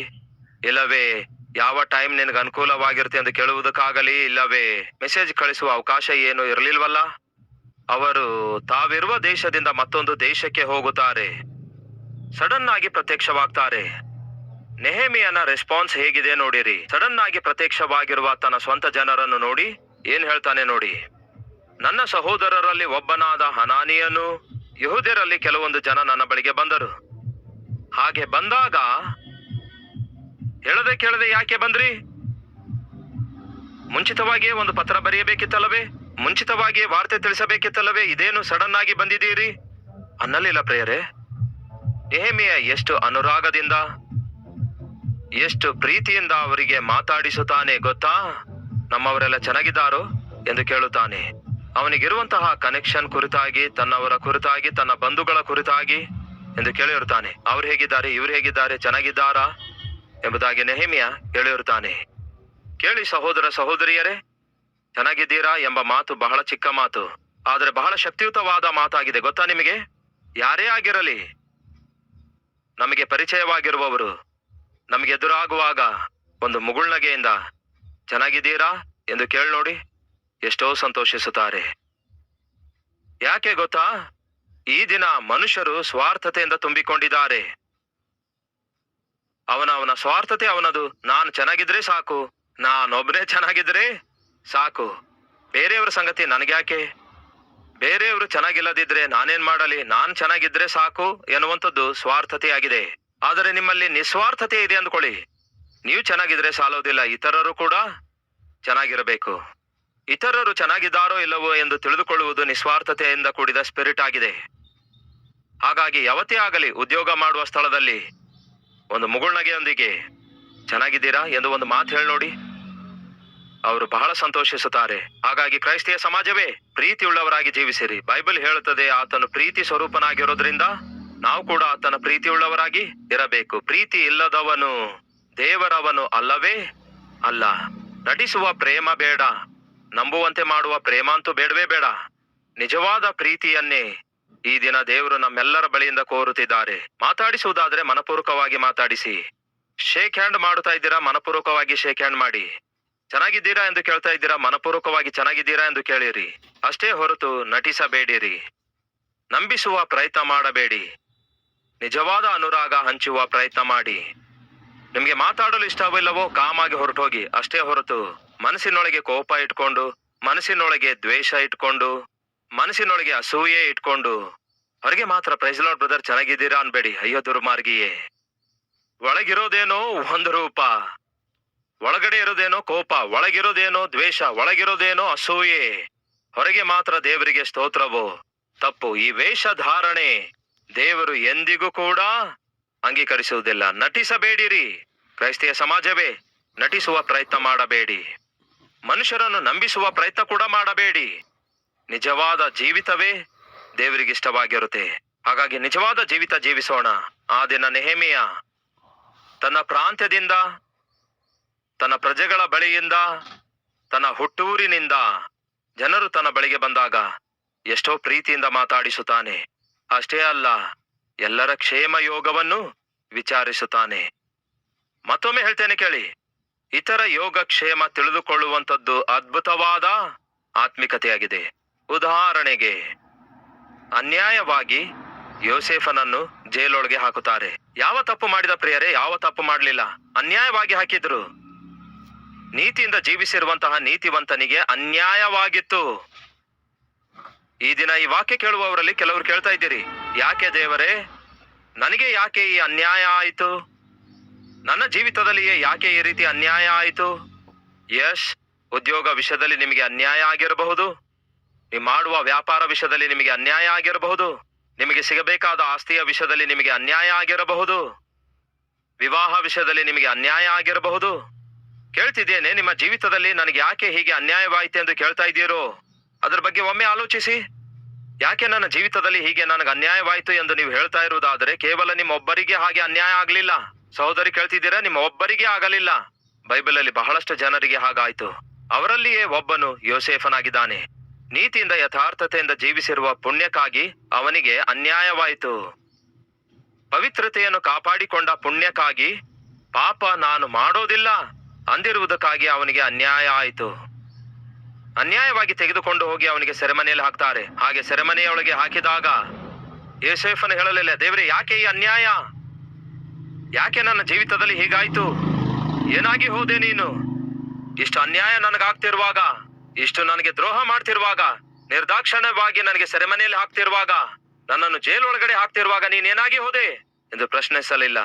ಇಲ್ಲವೇ, ಯಾವ ಟೈಮ್ ನಿನಗೆ ಅನುಕೂಲವಾಗಿರುತ್ತೆ? ಎಂದು ಕೇಳುವುದಕ್ಕಾಗಲಿ, ಇಲ್ಲವೇ ಮೆಸೇಜ್ ಕಳಿಸುವ ಅವಕಾಶ ಏನು ಇರಲಿಲ್ವಲ್ಲ? ಅವರು, ತಾವಿರುವ ದೇಶದಿಂದ ಮತ್ತೊಂದು ದೇಶಕ್ಕೆ ಹೋಗುತ್ತಾರೆ. ಸಡನ್ ಆಗಿ ಪ್ರತ್ಯಕ್ಷವಾಗ್ತಾರೆ. ನೆಹಮಿಯನ ರೆಸ್ಪಾನ್ಸ್ ಹೇಗಿದೆ ನೋಡಿರಿ. ಸಡನ್ ಆಗಿ ಪ್ರತ್ಯಕ್ಷವಾಗಿರುವ ತನ್ನ ಸ್ವಂತ ಜನರನ್ನು ನೋಡಿ, ಏನ್ ಹೇಳ್ತಾನೆ ನೋಡಿ. ನನ್ನ ಸಹೋದರರಲ್ಲಿ ಒಬ್ಬನಾದ ಹನಾನಿಯನು ಯಹೂದ್ಯರಲ್ಲಿ ಕೆಲವೊಂದು ಜನ ನನ್ನ ಬಳಿಗೆ ಬಂದರು. ಹಾಗೆ ಬಂದಾಗ ಹೇಳದೆ ಕೇಳದೆ ಯಾಕೆ ಬಂದ್ರಿ? ಮುಂಚಿತವಾಗಿಯೇ ಒಂದು ಪತ್ರ ಬರೆಯಬೇಕಿತ್ತಲ್ಲವೇ? ಮುಂಚಿತವಾಗಿಯೇ ವಾರ್ತೆ ತಿಳಿಸಬೇಕಿತ್ತಲ್ಲವೇ? ಇದೇನು ಸಡನ್ ಆಗಿ ಬಂದಿದ್ದೀರಿ? ಅನ್ನಲಿಲ್ಲ ಪ್ರೇಯರೇ. ನೆಹಮಿಯ ಎಷ್ಟು ಅನುರಾಗದಿಂದ, ಎಷ್ಟು ಪ್ರೀತಿಯಿಂದ ಅವರಿಗೆ ಮಾತಾಡಿಸುತ್ತಾನೆ ಗೊತ್ತಾ? ನಮ್ಮವರೆಲ್ಲ ಚೆನ್ನಾಗಿದ್ದಾರೋ ಎಂದು ಕೇಳುತ್ತಾನೆ. ಅವನಿಗಿರುವಂತಹ ಕನೆಕ್ಷನ್ ಕುರಿತಾಗಿ, ತನ್ನವರ ಕುರಿತಾಗಿ, ತನ್ನ ಬಂಧುಗಳ ಕುರಿತಾಗಿ ಎಂದು ಕೇಳಿರುತ್ತಾನೆ. ಅವ್ರು ಹೇಗಿದ್ದಾರೆ? ಇವ್ರು ಹೇಗಿದ್ದಾರೆ? ಚೆನ್ನಾಗಿದ್ದಾರಾ? ಎಂಬುದಾಗಿ ನೆಹಮಿಯ ಕೇಳಿರುತ್ತಾನೆ. ಕೇಳಿ ಸಹೋದರ ಸಹೋದರಿಯರೇ, ಚೆನ್ನಾಗಿದ್ದೀರಾ ಎಂಬ ಮಾತು ಬಹಳ ಚಿಕ್ಕ ಮಾತು. ಆದರೆ ಬಹಳ ಶಕ್ತಿಯುತವಾದ ಮಾತಾಗಿದೆ. ಗೊತ್ತಾ ನಿಮಗೆ? ಯಾರೇ ಆಗಿರಲಿ, ನಮಗೆ ಪರಿಚಯವಾಗಿರುವವರು, ನಮಗೆ ಎದುರಾಗುವಾಗ ಒಂದು ಮುಗುಳ್ನಗೆಯಿಂದ, ಚೆನ್ನಾಗಿದ್ದೀರಾ ಎಂದು ಕೇಳಿ ನೋಡಿ. ಎಷ್ಟೋ ಸಂತೋಷಿಸುತ್ತಾರೆ. ಯಾಕೆ ಗೊತ್ತಾ? ಈ ದಿನ ಮನುಷ್ಯರು ಸ್ವಾರ್ಥತೆಯಿಂದ ತುಂಬಿಕೊಂಡಿದ್ದಾರೆ. ಅವನ ಅವನ ಸ್ವಾರ್ಥತೆ ಅವನದು. ನಾನು ಚೆನ್ನಾಗಿದ್ರೆ ಸಾಕು. ನಾನೊಬ್ಬನೇ ಚೆನ್ನಾಗಿದ್ರೆ ಸಾಕು. ಬೇರೆಯವರ ಸಂಗತಿ ನನಗ್ಯಾಕೆ? ಬೇರೆಯವರು ಚೆನ್ನಾಗಿಲ್ಲದಿದ್ರೆ ನಾನೇನ್ ಮಾಡಲಿ? ನಾನ್ ಚೆನ್ನಾಗಿದ್ರೆ ಸಾಕು ಎನ್ನುವಂಥದ್ದು ಸ್ವಾರ್ಥತೆಯಾಗಿದೆ. ಆದರೆ ನಿಮ್ಮಲ್ಲಿ ನಿಸ್ವಾರ್ಥತೆ ಇದೆ ಅಂದ್ಕೊಳ್ಳಿ. ನೀವು ಚೆನ್ನಾಗಿದ್ರೆ ಸಾಲೋದಿಲ್ಲ, ಇತರರು ಕೂಡ ಚೆನ್ನಾಗಿರಬೇಕು. ಇತರರು ಚೆನ್ನಾಗಿದ್ದಾರೋ ಇಲ್ಲವೋ ಎಂದು ತಿಳಿದುಕೊಳ್ಳುವುದು ನಿಸ್ವಾರ್ಥತೆಯಿಂದ ಕೂಡಿದ ಸ್ಪಿರಿಟ್ ಆಗಿದೆ. ಹಾಗಾಗಿ ಯಾವತ್ತೇ ಆಗಲಿ ಉದ್ಯೋಗ ಮಾಡುವ ಸ್ಥಳದಲ್ಲಿ ಒಂದು ಮುಗುಳ್ನಗೆಯೊಂದಿಗೆ ಚೆನ್ನಾಗಿದ್ದೀರಾ ಎಂದು ಒಂದು ಮಾತು ಹೇಳಿ ನೋಡಿ. ಅವರು ಬಹಳ ಸಂತೋಷಿಸುತ್ತಾರೆ. ಹಾಗಾಗಿ ಕ್ರೈಸ್ತಿಯ ಸಮಾಜವೇ, ಪ್ರೀತಿಯುಳ್ಳವರಾಗಿ ಜೀವಿಸಿರಿ. ಬೈಬಲ್ ಹೇಳುತ್ತದೆ, ಆತನು ಪ್ರೀತಿ ಸ್ವರೂಪನಾಗಿರೋದ್ರಿಂದ ನಾವು ಕೂಡ ಆತನ ಪ್ರೀತಿಯುಳ್ಳವರಾಗಿ ಇರಬೇಕು. ಪ್ರೀತಿ ಇಲ್ಲದವನು ದೇವರವನು ಅಲ್ಲವೇ ಅಲ್ಲ. ನಟಿಸುವ ಪ್ರೇಮ ಬೇಡ. ನಂಬುವಂತೆ ಮಾಡುವ ಪ್ರೇಮ ಅಂತೂ ಬೇಡವೇ ಬೇಡ. ನಿಜವಾದ ಪ್ರೀತಿಯನ್ನೇ ಈ ದಿನ ದೇವರು ನಮ್ಮೆಲ್ಲರ ಬಳಿಯಿಂದ ಕೋರುತ್ತಿದ್ದಾರೆ. ಮಾತಾಡಿಸುವುದಾದ್ರೆ ಮನಪೂರ್ವಕವಾಗಿ ಮಾತಾಡಿಸಿ. ಶೇಕ್ ಹ್ಯಾಂಡ್ ಮಾಡುತ್ತಾ ಇದ್ದೀರಾ? ಮನಪೂರ್ವಕವಾಗಿ ಶೇಕ್ ಹ್ಯಾಂಡ್ ಮಾಡಿ. ಚೆನ್ನಾಗಿದ್ದೀರಾ ಎಂದು ಕೇಳ್ತಾ ಇದ್ದೀರಾ? ಮನಪೂರ್ವಕವಾಗಿ ಚೆನ್ನಾಗಿದ್ದೀರಾ ಎಂದು ಕೇಳಿರಿ. ಅಷ್ಟೇ ಹೊರತು ನಟಿಸಬೇಡಿರಿ. ನಂಬಿಸುವ ಪ್ರಯತ್ನ ಮಾಡಬೇಡಿ. ನಿಜವಾದ ಅನುರಾಗ ಹಂಚುವ ಪ್ರಯತ್ನ ಮಾಡಿ. ನಿಮಗೆ ಮಾತಾಡಲು ಇಷ್ಟವಿಲ್ಲವೋ ಕಾಮಾಗಿ ಹೊರಟೋಗಿ. ಅಷ್ಟೇ ಹೊರತು ಮನಸ್ಸಿನೊಳಗೆ ಕೋಪ ಇಟ್ಕೊಂಡು, ಮನಸ್ಸಿನೊಳಗೆ ದ್ವೇಷ ಇಟ್ಕೊಂಡು, ಮನಸ್ಸಿನೊಳಗೆ ಅಸೂಯೆ ಇಟ್ಕೊಂಡು ಹೊರಗೆ ಮಾತ್ರ ಪ್ರೈಸ್ಲಾಡ್ ಬ್ರದರ್ ಚೆನ್ನಾಗಿದ್ದೀರಾ ಅನ್ಬೇಡಿ. ಅಯ್ಯೋ ದುರ್ಮಾರ್ಗಿಯೇ. ಒಳಗಿರೋದೇನೋ ಒಂದು ರೂಪ, ಒಳಗಡೆ ಇರೋದೇನೋ ಕೋಪ, ಒಳಗಿರೋದೇನೋ ದ್ವೇಷ, ಒಳಗಿರೋದೇನೋ ಅಸೂಯೆ. ಹೊರಗೆ ಮಾತ್ರ ದೇವರಿಗೆ ಸ್ತೋತ್ರವು? ತಪ್ಪು. ಈ ವೇಷಧಾರಣೆ ದೇವರು ಎಂದಿಗೂ ಕೂಡ ಅಂಗೀಕರಿಸುವುದಿಲ್ಲ. ನಟಿಸಬೇಡಿರಿ. ಕ್ರೈಸ್ತಿಯ ಸಮಾಜವೇ, ನಟಿಸುವ ಪ್ರಯತ್ನ ಮಾಡಬೇಡಿ. ಮನುಷ್ಯರನ್ನು ನಂಬಿಸುವ ಪ್ರಯತ್ನ ಕೂಡ ಮಾಡಬೇಡಿ. ನಿಜವಾದ ಜೀವಿತವೇ ದೇವರಿಗೆ ಇಷ್ಟವಾಗಿರುತ್ತೆ. ಹಾಗಾಗಿ ನಿಜವಾದ ಜೀವಿತ ಜೀವಿಸೋಣ. ಆ ದಿನ ನೆಹಮಿಯ ತನ್ನ ಪ್ರಾಂತ್ಯದಿಂದ, ತನ್ನ ಪ್ರಜೆಗಳ ಬಳಿಯಿಂದ, ತನ್ನ ಹುಟ್ಟೂರಿನಿಂದ ಜನರು ತನ್ನ ಬಳಿಗೆ ಬಂದಾಗ ಎಷ್ಟೋ ಪ್ರೀತಿಯಿಂದ ಮಾತಾಡಿಸುತ್ತಾನೆ. ಅಷ್ಟೇ ಅಲ್ಲ, ಎಲ್ಲರ ಕ್ಷೇಮ ಯೋಗವನ್ನು ವಿಚಾರಿಸುತ್ತಾನೆ. ಮತ್ತೊಮ್ಮೆ ಹೇಳ್ತೇನೆ ಕೇಳಿ. ಇತರ ಯೋಗಕ್ಷೇಮ ತಿಳಿದುಕೊಳ್ಳುವಂಥದ್ದು ಅದ್ಭುತವಾದ ಆತ್ಮಿಕತೆಯಾಗಿದೆ. ಉದಾಹರಣೆಗೆ, ಅನ್ಯಾಯವಾಗಿ ಯೋಸೇಫನನ್ನು ಜೈಲೊಳಗೆ ಹಾಕುತ್ತಾರೆ. ಯಾವ ತಪ್ಪು ಮಾಡಿದ ಪ್ರಿಯರೇ, ಯಾವ ತಪ್ಪು ಮಾಡಲಿಲ್ಲ. ಅನ್ಯಾಯವಾಗಿ ಹಾಕಿದ್ರು. ನೀತಿಯಿಂದ ಜೀವಿಸಿರುವಂತಹ ನೀತಿವಂತನಿಗೆ ಅನ್ಯಾಯವಾಗಿತ್ತು. ಈ ದಿನ ಈ ವಾಕ್ಯ ಕೇಳುವವರಲ್ಲಿ ಕೆಲವರು ಕೇಳ್ತಾ ಇದ್ದೀರಿ, ಯಾಕೆ ದೇವರೇ, ನನಗೆ ಯಾಕೆ ಈ ಅನ್ಯಾಯ ಆಯಿತು? ನನ್ನ ಜೀವಿತದಲ್ಲಿಯೇ ಯಾಕೆ ಈ ರೀತಿ ಅನ್ಯಾಯ ಆಯಿತು? ಯಶ್, ಉದ್ಯೋಗ ವಿಷಯದಲ್ಲಿ ನಿಮಗೆ ಅನ್ಯಾಯ ಆಗಿರಬಹುದು. ನೀವು ಮಾಡುವ ವ್ಯಾಪಾರ ವಿಷಯದಲ್ಲಿ ನಿಮಗೆ ಅನ್ಯಾಯ ಆಗಿರಬಹುದು. ನಿಮಗೆ ಸಿಗಬೇಕಾದ ಆಸ್ತಿಯ ವಿಷಯದಲ್ಲಿ ನಿಮಗೆ ಅನ್ಯಾಯ ಆಗಿರಬಹುದು. ವಿವಾಹ ವಿಷಯದಲ್ಲಿ ನಿಮಗೆ ಅನ್ಯಾಯ ಆಗಿರಬಹುದು. ಕೇಳ್ತಿದ್ದೇನೆ, ನಿಮ್ಮ ಜೀವಿತದಲ್ಲಿ ನನಗೆ ಯಾಕೆ ಹೀಗೆ ಅನ್ಯಾಯವಾಯಿತು ಎಂದು ಕೇಳ್ತಾ ಇದ್ದೀರೋ? ಅದ್ರ ಬಗ್ಗೆ ಒಮ್ಮೆ ಆಲೋಚಿಸಿ. ಯಾಕೆ ನನ್ನ ಜೀವಿತದಲ್ಲಿ ಹೀಗೆ ನನಗೆ ಅನ್ಯಾಯವಾಯಿತು ಎಂದು ನೀವು ಹೇಳ್ತಾ ಇರುವುದಾದರೆ ಕೇವಲ ನಿಮ್ಮ ಒಬ್ಬರಿಗೆ ಹಾಗೆ ಅನ್ಯಾಯ ಆಗಲಿಲ್ಲ. ಸಹೋದರಿ ಕೇಳ್ತಿದ್ದೀರಾ? ನಿಮ್ಮ ಒಬ್ಬರಿಗೆ ಆಗಲಿಲ್ಲ. ಬೈಬಲಲ್ಲಿ ಬಹಳಷ್ಟು ಜನರಿಗೆ ಹಾಗಾಯ್ತು. ಅವರಲ್ಲಿಯೇ ಒಬ್ಬನು ಯೋಸೇಫನಾಗಿದ್ದಾನೆ. ನೀತಿಯಿಂದ ಯಥಾರ್ಥತೆಯಿಂದ ಜೀವಿಸಿರುವ ಪುಣ್ಯಕ್ಕಾಗಿ ಅವನಿಗೆ ಅನ್ಯಾಯವಾಯಿತು. ಪವಿತ್ರತೆಯನ್ನು ಕಾಪಾಡಿಕೊಂಡ ಪುಣ್ಯಕ್ಕಾಗಿ ಪಾಪ ನಾನು ಮಾಡೋದಿಲ್ಲ. ಅಂದಿರುವುದಕ್ಕಾಗಿ ಅವನಿಗೆ ಅನ್ಯಾಯ ಆಯಿತು. ಅನ್ಯಾಯವಾಗಿ ತೆಗೆದುಕೊಂಡು ಹೋಗಿ ಅವನಿಗೆ ಸೆರೆಮನೆಯಲ್ಲಿ ಹಾಕ್ತಾರೆ. ಹಾಗೆ ಸೆರೆಮನೆಯೊಳಗೆ ಹಾಕಿದಾಗ ಯೋಸೇಫನು ಹೇಳಲಿಲ್ಲ, ದೇವರೇ, ಯಾಕೆ ಈ ಅನ್ಯಾಯ? ಯಾಕೆ ನನ್ನ ಜೀವಿತದಲ್ಲಿ ಹೀಗಾಯ್ತು? ಏನಾಗಿ ಹೋದೆ ನೀನು? ಇಷ್ಟು ಅನ್ಯಾಯ ನನಗಾಗ್ತಿರುವಾಗ, ಇಷ್ಟು ನನಗೆ ದ್ರೋಹ ಮಾಡ್ತಿರುವಾಗ, ನಿರ್ದಾಕ್ಷಣ್ಯವಾಗಿ ನನಗೆ ಸೆರೆಮನೆಯಲ್ಲಿ ಹಾಕ್ತಿರುವಾಗ, ನನ್ನನ್ನು ಜೈಲೊಳಗಡೆ ಹಾಕ್ತಿರುವಾಗ ನೀನೇನಾಗಿ ಹೋದೆ? ಎಂದು ಪ್ರಶ್ನಿಸಲಿಲ್ಲ.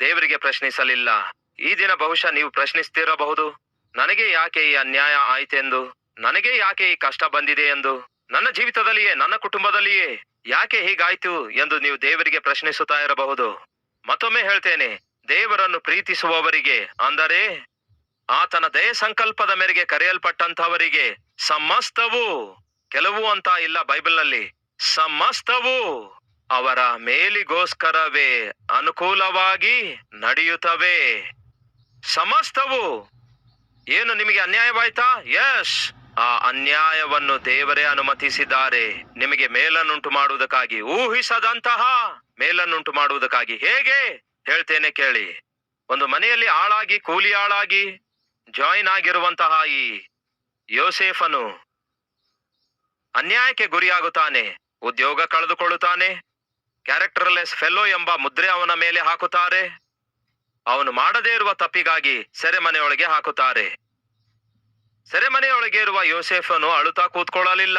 ದೇವರಿಗೆ ಪ್ರಶ್ನಿಸಲಿಲ್ಲ. ಈ ದಿನ ಬಹುಶಃ ನೀವು ಪ್ರಶ್ನಿಸ್ತಿರಬಹುದು. ನನಗೆ ಯಾಕೆ ಈ ಅನ್ಯಾಯ ಆಯ್ತೆಂದು? ನನಗೆ ಯಾಕೆ ಈ ಕಷ್ಟ ಬಂದಿದೆ ಎಂದು? ನನ್ನ ಜೀವಿತದಲ್ಲಿಯೇ, ನನ್ನ ಕುಟುಂಬದಲ್ಲಿಯೇ ಯಾಕೆ ಹೀಗಾಯ್ತು ಎಂದು ನೀವು ದೇವರಿಗೆ ಪ್ರಶ್ನಿಸುತ್ತಾ ಇರಬಹುದು? ಮತ್ತೊಮ್ಮೆ ಹೇಳ್ತೇನೆ, ದೇವರನ್ನು ಪ್ರೀತಿಸುವವರಿಗೆ, ಅಂದರೆ ಆತನ ದಯ ಸಂಕಲ್ಪದ ಮೇರೆಗೆ ಕರೆಯಲ್ಪಟ್ಟಂತವರಿಗೆ ಸಮಸ್ತವು, ಕೆಲವು ಅಂತ ಇಲ್ಲ ಬೈಬಲ್ನಲ್ಲಿ, ಸಮಸ್ತವು ಅವರ ಮೇಲಿಗೋಸ್ಕರವೇ ಅನುಕೂಲವಾಗಿ ನಡೆಯುತ್ತವೆ. ಸಮಸ್ತವು. ಏನು ನಿಮಗೆ ಅನ್ಯಾಯವಾಯ್ತಾ? ಯಶ್ ಆ ಅನ್ಯಾಯವನ್ನು ದೇವರೇ ಅನುಮತಿಸಿದ್ದಾರೆ. ನಿಮಗೆ ಮೇಲನ್ನುಂಟು ಮಾಡುವುದಕ್ಕಾಗಿ ಊಹಿಸದಂತಹ ಮೇಲನ್ನುಂಟು ಮಾಡುವುದಕ್ಕಾಗಿ ಹೇಗೆ? ಹೇಳ್ತೇನೆ ಕೇಳಿ. ಒಂದು ಮನೆಯಲ್ಲಿ ಆಳಾಗಿ, ಕೂಲಿ ಆಳಾಗಿ, ಜಾಯಿನ್ ಆಗಿರುವಂತಹ ಈ ಯೋಸೇಫನು ಅನ್ಯಾಯಕ್ಕೆ ಗುರಿಯಾಗುತ್ತಾನೆ, ಉದ್ಯೋಗ ಕಳೆದುಕೊಳ್ಳುತ್ತಾನೆ, ಕ್ಯಾರೆಕ್ಟರ್ಲೆಸ್ ಫೆಲ್ಲೋ ಎಂಬ ಮುದ್ರೆ ಅವನ ಮೇಲೆ ಹಾಕುತ್ತಾರೆ, ಅವನು ಮಾಡದೇ ಇರುವ ತಪ್ಪಿಗಾಗಿ ಸೆರೆಮನೆಯೊಳಗೆ ಹಾಕುತ್ತಾರೆ. ಸೆರೆಮನೆಯೊಳಗೆ ಇರುವ ಯೋಸೇಫನು ಅಳುತ್ತಾ ಕೂತ್ಕೊಳ್ಳಲಿಲ್ಲ.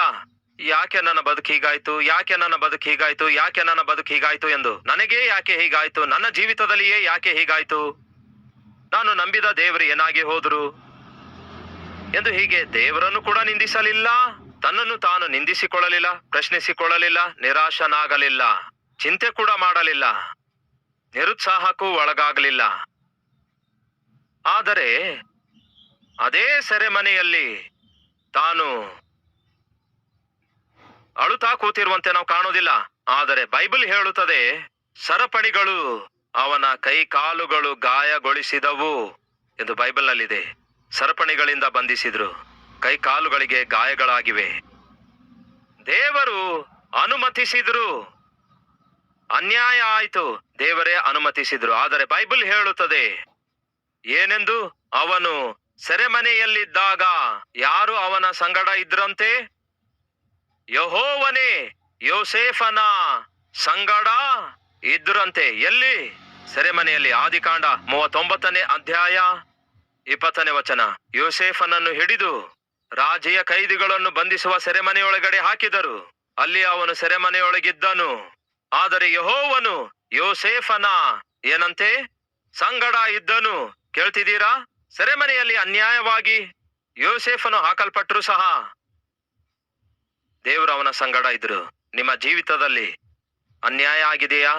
ಯಾಕೆ ನನ್ನ ಬದುಕು ಹೀಗಾಯ್ತು? ಯಾಕೆ ನನ್ನ ಬದುಕು ಹೀಗಾಯ್ತು? ಯಾಕೆ ನನ್ನ ಬದುಕು ಹೀಗಾಯ್ತು ಎಂದು? ನನಗೆ ಯಾಕೆ ಹೀಗಾಯ್ತು? ನನ್ನ ಜೀವಿತದಲ್ಲಿಯೇ ಯಾಕೆ ಹೀಗಾಯ್ತು? ನಾನು ನಂಬಿದ ದೇವರು ಏನಾಗಿ ಹೋದ್ರು? ಎಂದು ಹೀಗೆ ದೇವರನ್ನು ಕೂಡ ನಿಂದಿಸಲಿಲ್ಲ, ತನ್ನನ್ನು ತಾನು ನಿಂದಿಸಿಕೊಳ್ಳಲಿಲ್ಲ, ಪ್ರಶ್ನಿಸಿಕೊಳ್ಳಲಿಲ್ಲ, ನಿರಾಶನಾಗಲಿಲ್ಲ, ಚಿಂತೆ ಕೂಡ ಮಾಡಲಿಲ್ಲ, ನಿರುತ್ಸಾಹಕ್ಕೂ ಒಳಗಾಗಲಿಲ್ಲ. ಆದರೆ ಅದೇ ಸೆರೆಮನೆಯಲ್ಲಿ ತಾನು ಅಳುತ್ತಾ ಕೂತಿರುವಂತೆ ನಾವು ಕಾಣೋದಿಲ್ಲ ಆದರೆ ಬೈಬಲ್ ಹೇಳುತ್ತದೆ, ಸರಪಣಿಗಳು ಅವನ ಕೈ ಕಾಲುಗಳು ಗಾಯಗೊಳಿಸಿದವು ಎಂದು ಬೈಬಲ್ನಲ್ಲಿದೆ. ಸರಪಣಿಗಳಿಂದ ಬಂಧಿಸಿದ್ರು ಕೈ ಕಾಲುಗಳಿಗೆ ಗಾಯಗಳಾಗಿವೆ. ದೇವರು ಅನುಮತಿಸಿದ್ರು. ಅನ್ಯಾಯ ಆಯಿತು, ದೇವರೇ ಅನುಮತಿಸಿದ್ರು. ಆದರೆ ಬೈಬಲ್ ಹೇಳುತ್ತದೆ, ಏನೆಂದು? ಅವನು ಸೆರೆಮನೆಯಲ್ಲಿದ್ದಾಗ ಯಾರು ಅವನ ಸಂಗಡ ಇದ್ರಂತೆ? ಯಹೋವನೇ, ಯೋಸೇಫನ ಸಂಗಡ ಇದ್ರಂತೆ ಎಲ್ಲಿ? ಸೆರೆಮನೆಯಲ್ಲಿ. ಆದಿಕಾಂಡ ಮೂವತ್ತೊಂಬತ್ತನೇ ಅಧ್ಯಾಯ ಇಪ್ಪತ್ತನೇ ವಚನ. ಯೋಸೇಫನನ್ನು ಹಿಡಿದು ರಾಜಿಯ ಕೈದಿಗಳನ್ನು ಬಂಧಿಸುವ ಸೆರೆಮನೆಯೊಳಗಡೆ ಹಾಕಿದರು. ಅಲ್ಲಿ ಅವನು ಸೆರೆಮನೆಯೊಳಗಿದ್ದನು. ಆದರೆ ಯಹೋವನು ಯೋಸೇಫನ ಏನಂತೆ? ಸಂಗಡ ಇದ್ದನು. ಕೇಳ್ತಿದ್ದೀರಾ? ಸೆರೆಮನೆಯಲ್ಲಿ ಅನ್ಯಾಯವಾಗಿ ಯೋಸೇಫನು ಹಾಕಲ್ಪಟ್ಟರು ಸಹ ದೇವರು ಅವನ ಸಂಗಡ ಇದ್ರು ನಿಮ್ಮ ಜೀವಿತದಲ್ಲಿ ಅನ್ಯಾಯ ಆಗಿದೆಯಾ?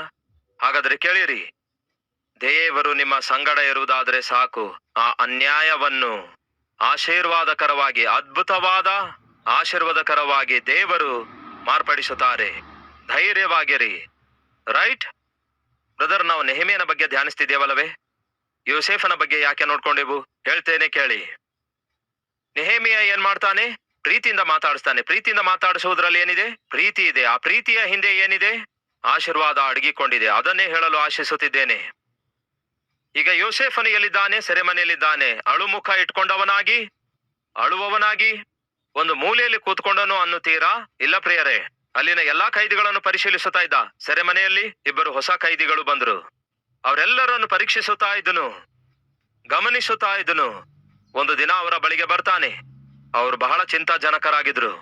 ಹಾಗಾದ್ರೆ ಕೇಳಿರಿ. ದೇವರು ನಿಮ್ಮ ಸಂಗಡ ಇರುವುದಾದರೆ ಸಾಕು. ಆ ಅನ್ಯಾಯವನ್ನು ಆಶೀರ್ವಾದಕರವಾಗಿ, ಅದ್ಭುತವಾದ ಆಶೀರ್ವಾದಕರವಾಗಿ ದೇವರು ಮಾರ್ಪಡಿಸುತ್ತಾರೆ. ಧೈರ್ಯವಾಗಿರಿ. ರೈಟ್? ಬ್ರದರ್, ನಾವು ನೆಹಮಿಯನ ಬಗ್ಗೆ ಧ್ಯಾನಿಸ್ತಿದ್ದೇವಲ್ಲವೇ? ಯೋಸೇಫನ ಬಗ್ಗೆ ಯಾಕೆ ನೋಡ್ಕೊಂಡೆವು? ಹೇಳ್ತೇನೆ ಕೇಳಿ. ನೆಹಮಿಯ ಏನ್ ಮಾಡ್ತಾನೆ? ಪ್ರೀತಿಯಿಂದ ಮಾತಾಡಿಸ್ತಾನೆ. ಪ್ರೀತಿಯಿಂದ ಮಾತಾಡಿಸುವುದರಲ್ಲಿ ಏನಿದೆ? ಪ್ರೀತಿ ಇದೆ. ಆ ಪ್ರೀತಿಯ ಹಿಂದೆ ಏನಿದೆ? ಆಶೀರ್ವಾದ ಅಡಗಿಕೊಂಡಿದೆ. ಅದನ್ನೇ ಹೇಳಲು ಆಶಿಸುತ್ತಿದ್ದೇನೆ. ಈಗ ಯೋಸೆಫನ ಎಲ್ಲಿದ್ದಾನೆ ಸೆರೆಮನೆಯಲ್ಲಿದ್ದಾನೆ. ಅಳು ಮುಖ ಇಟ್ಕೊಂಡವನಾಗಿ, ಅಳುವವನಾಗಿ, ಒಂದು ಮೂಲೆಯಲ್ಲಿ ಕೂತ್ಕೊಂಡನು ಅನ್ನುತ್ತೀರಾ? ಇಲ್ಲ ಪ್ರಿಯರೇ, ಅಲ್ಲಿನ ಎಲ್ಲಾ ಕೈದಿಗಳನ್ನು ಪರಿಶೀಲಿಸುತ್ತಾ ಇದ್ದ? ಸೆರೆಮನೆಯಲ್ಲಿ ಇಬ್ಬರು ಹೊಸ ಕೈದಿಗಳು ಬಂದರು. ಅವರೆಲ್ಲರನ್ನು ಪರೀಕ್ಷಿಸುತ್ತಾ ಇದ್ದನು. ಗಮನಿಸುತ್ತಾ ಇದ್ದನು. ಒಂದು ದಿನ ಅವರ ಬಳಿಗೆ ಬರ್ತಾನೆ. ಅವರು ಬಹಳ ಚಿಂತಾಜನಕರಾಗಿದ್ರು.